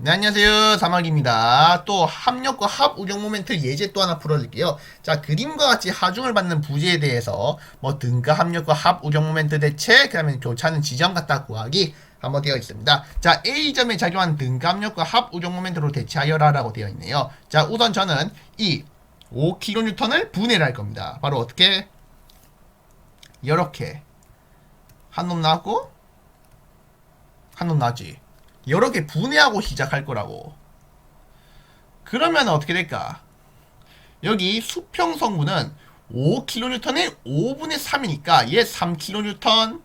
네, 안녕하세요. 사막입니다. 또 합력과 합 우정 모멘트 예제 또 하나 풀어드릴게요. 자, 그림과 같이 하중을 받는 부재에 대해서 뭐 등가 합력과 합 우정 모멘트 대체, 그 다음에 교차하는 지점 갖다 구하기 한번 되어 있습니다. 자, A점에 작용한 등가 합력과 합 우정 모멘트로 대체하여라 라고 되어 있네요. 자, 우선 저는 이 5kN을 분해를 할 겁니다. 바로 어떻게? 이렇게 한 놈 나왔고 한 놈 나왔지. 여러 개 분해하고 시작할 거라고. 그러면 어떻게 될까? 여기 수평 성분은 5kN의 5분의 3이니까 얘 3kN.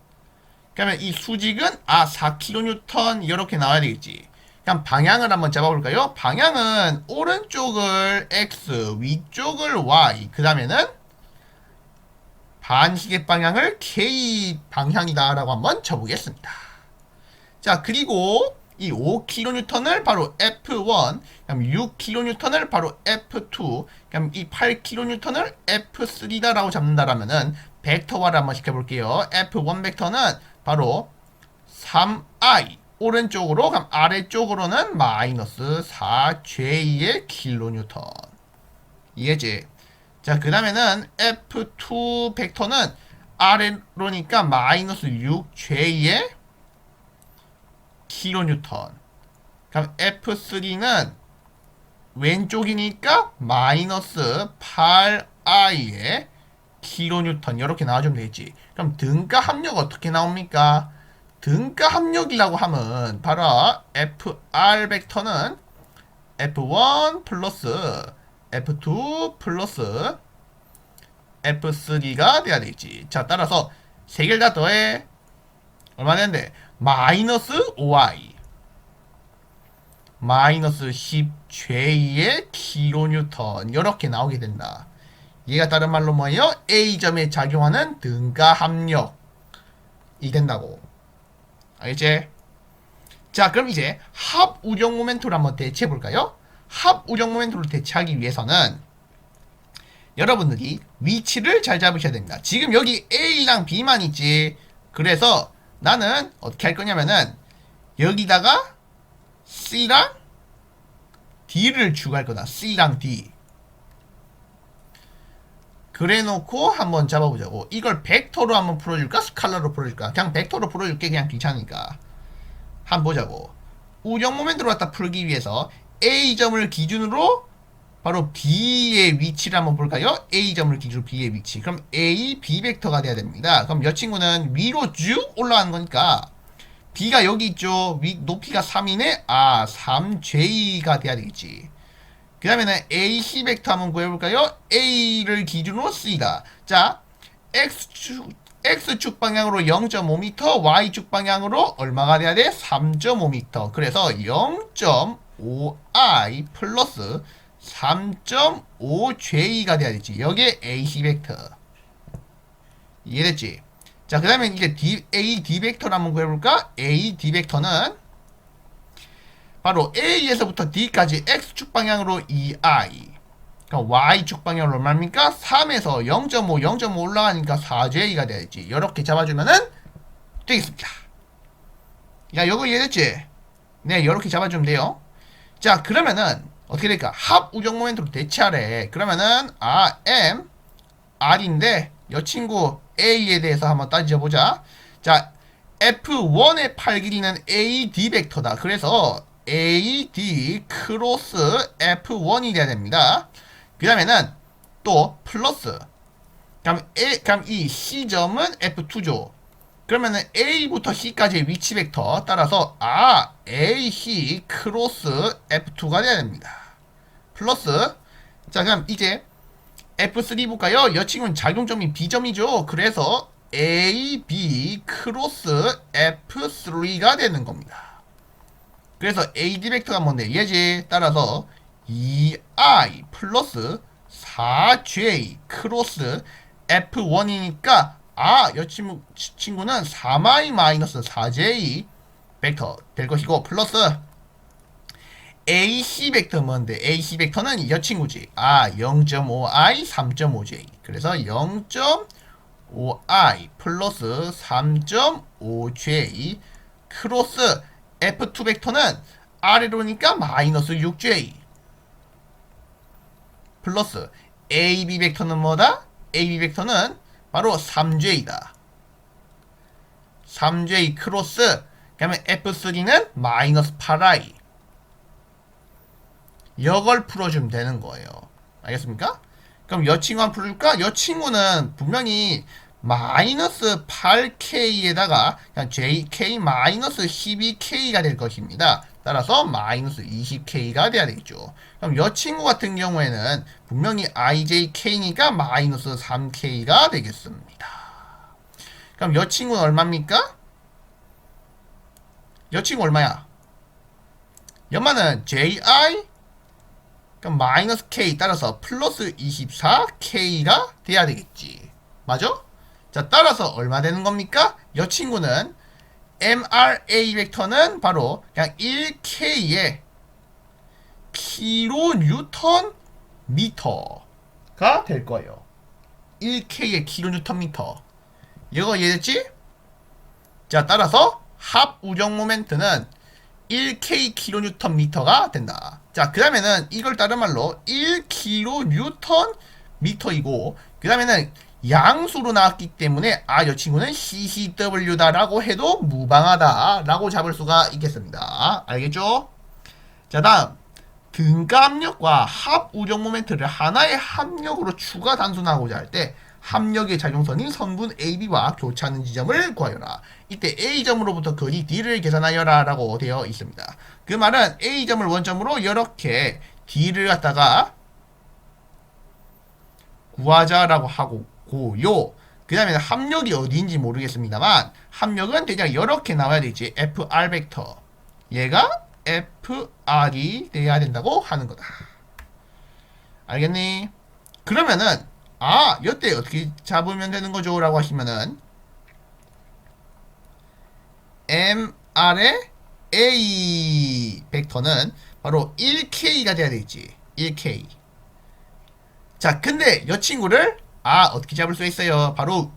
그러면 이 수직은 아 4kN 이렇게 나와야 되겠지. 그냥 방향을 한번 잡아볼까요? 방향은 오른쪽을 x, 위쪽을 y, 그 다음에는 반시계 방향을 k 방향이다라고 한번 쳐보겠습니다. 자, 그리고 이 5kN을 바로 F1, 그럼 6kN을 바로 F2, 그럼 이 8kN을 F3다라고 잡는다라면은 벡터화를 한번 시켜볼게요. F1 벡터는 바로 3i 오른쪽으로 그럼 아래쪽으로는 마이너스 4J의 킬로뉴턴 이해지? 자, 그 다음에는 F2 벡터는 아래로니까 마이너스 6J의 킬로뉴턴. 그럼 F3는 왼쪽이니까 마이너스 8I의 킬로뉴턴 이렇게 나와주면 되겠지. 그럼 등가 합력 어떻게 나옵니까? 등가 합력이라고 하면 바로 FR 벡터는 F1 플러스 F2 플러스 F3가 돼야 되겠지. 자, 따라서 세 개를 다 더해. 얼마 되는데? 마이너스 5i 마이너스 10J의 킬로뉴턴 이렇게 나오게 된다. 얘가 다른 말로 뭐예요? A점에 작용하는 등가 합력이 된다고. 알겠지? 자, 그럼 이제 합 우정 모멘트를 한번 대체해 볼까요? 합 우정 모멘트를 대체하기 위해서는 여러분들이 위치를 잘 잡으셔야 됩니다. 지금 여기 A랑 B만 있지. 그래서 나는 어떻게 할 거냐면은 여기다가 C랑 D를 추가할 거다. C랑 D. 그래 놓고 한번 잡아보자고. 이걸 벡터로 한번 풀어줄까? 스칼라로 풀어줄까? 그냥 벡터로 풀어줄게. 그냥 귀찮으니까. 한번 보자고. 우정 모멘트로 갖다 풀기 위해서 A점을 기준으로 바로 B의 위치를 한번 볼까요? A점을 기준으로 B의 위치. 그럼 A, B 벡터가 돼야 됩니다. 그럼 이 친구는 위로 쭉 올라가는 거니까 B가 여기 있죠. 위, 높이가 3이네. 아, 3J가 돼야 되겠지. 그 다음에는 AC 벡터 한번 구해볼까요? A를 기준으로 C다. 자, X축, X축 방향으로 0.5m, Y축 방향으로 얼마가 돼야 돼? 3.5m. 그래서 0.5i 플러스 3.5J가 돼야 되지. 여기에 AC 벡터. 이해됐지? 자, 그 다음에 이제 D, A, D 벡터를 한번 구해볼까? A, D 벡터는 바로 A에서부터 D까지 X축 방향으로 2i. 그러니까 Y축 방향으로 얼마입니까? 3에서 0.5, 0.5 올라가니까 4J가 돼야지. 이렇게 잡아주면은 되겠습니다. 야, 이거 이해됐지? 네, 이렇게 잡아주면 돼요. 자, 그러면은 어떻게 될까? 합 우정 모멘트로 대체하래. 그러면은 아 M R인데 이 친구 A에 대해서 한번 따져보자. 자, F1의 팔 길이는 AD 벡터다. 그래서 AD 크로스 F1이 돼야 됩니다. 그 다음에는 또 플러스. 그럼, A, 그럼 이 C점은 F2죠. 그러면은 A부터 C까지의 위치 벡터 따라서 아 AC 크로스 F2가 돼야 됩니다. 플러스 자 그럼 이제 F3 볼까요? 이 친구는 작용점이 B점이죠. 그래서 AB 크로스 F3가 되는 겁니다. 그래서 AD 벡터가 뭔데? 얘지. 따라서 2i 플러스 4j 크로스 F1이니까 아, 이 친구, 친구는 3i 마이너스 4j 벡터 될 것이고 플러스 AC 벡터 뭔데? AC 벡터는 이 친구지. 아, 0.5i, 3.5j. 그래서 0.5i 플러스 3.5j 크로스 F2 벡터는 아래로니까 마이너스 6j 플러스 AB 벡터는 뭐다? AB 벡터는 바로 3j다. 3j 크로스 그러면 F3는 마이너스 8i 이걸 풀어주면 되는 거예요. 알겠습니까? 그럼 여 친구 한번 풀어줄까? 여 친구는 분명히 마이너스 8k에다가 그냥 jk 마이너스 12k가 될 것입니다. 따라서 마이너스 20k가 돼야 되겠죠. 그럼 여 친구 같은 경우에는 분명히 ijk니까 마이너스 3k가 되겠습니다. 그럼 여 친구는 얼마입니까? 여 친구 얼마야? 연마는 ji 그럼 마이너스 k 따라서 플러스 24k가 돼야 되겠지. 맞아? 자, 따라서 얼마 되는 겁니까? 여 친구는 MRA 벡터는 바로 그냥 1K의 킬로뉴턴 미터가 될 거예요. 1K의 킬로뉴턴 미터. 이거 이해됐지? 자, 따라서 합 우정 모멘트는 1K 킬로뉴턴 미터가 된다. 자, 그 다음에는 이걸 다른 말로 1킬로뉴턴 미터이고, 그 다음에는 양수로 나왔기 때문에 아, 이 친구는 CCW다라고 해도 무방하다라고 잡을 수가 있겠습니다. 알겠죠? 자, 다음 등가압력과 합 우정 모멘트를 하나의 합력으로 추가 단순하고자 할 때 합력의 작용선인 선분 AB와 교차하는 지점을 구하여라. 이때 A점으로부터 거리 D를 계산하여라 라고 되어 있습니다. 그 말은 A점을 원점으로 이렇게 D를 갖다가 구하자라고 하고 고요. 그 다음에 합력이 어디인지 모르겠습니다만 합력은 대략 이렇게 나와야 되지. FR 벡터. 얘가 FR이 돼야 된다고 하는 거다. 알겠니? 그러면은 아, 이때 어떻게 잡으면 되는 거죠? 라고 하시면은 MR의 A 벡터는 바로 1K가 돼야 되겠지. 1K. 자, 근데 이 친구를 아, 어떻게 잡을 수 있어요? 바로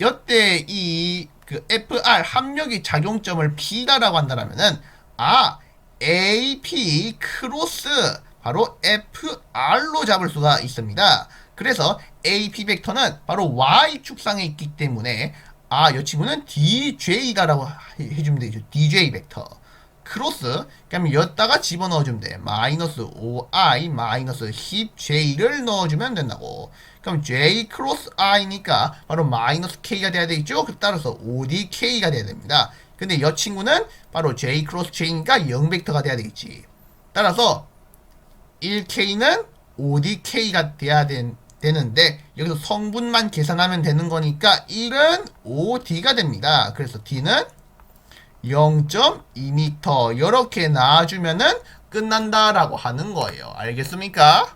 여때 이 그 FR 합력의 작용점을 P다라고 한다면은 아, AP 크로스 바로 FR로 잡을 수가 있습니다. 그래서 AP 벡터는 바로 Y 축상에 있기 때문에 아, 이 친구는 DJ다라고 해주면 되죠. DJ 벡터. 크로스, 그러면 여기다가 집어넣어주면 돼. 마이너스 5i 마이너스 10j를 넣어주면 된다고. 그럼 j 크로스 i니까 바로 마이너스 k가 돼야 되겠죠? 그 따라서 5dk가 돼야 됩니다. 근데 이 친구는 바로 j 크로스 j니까 0 벡터가 돼야 되겠지. 따라서 1k는 5dk가 돼야 된, 되는데 여기서 성분만 계산하면 되는 거니까 1은 5d가 됩니다. 그래서 d는 0.2m 이렇게 나와주면은 끝난다라고 하는 거예요. 알겠습니까?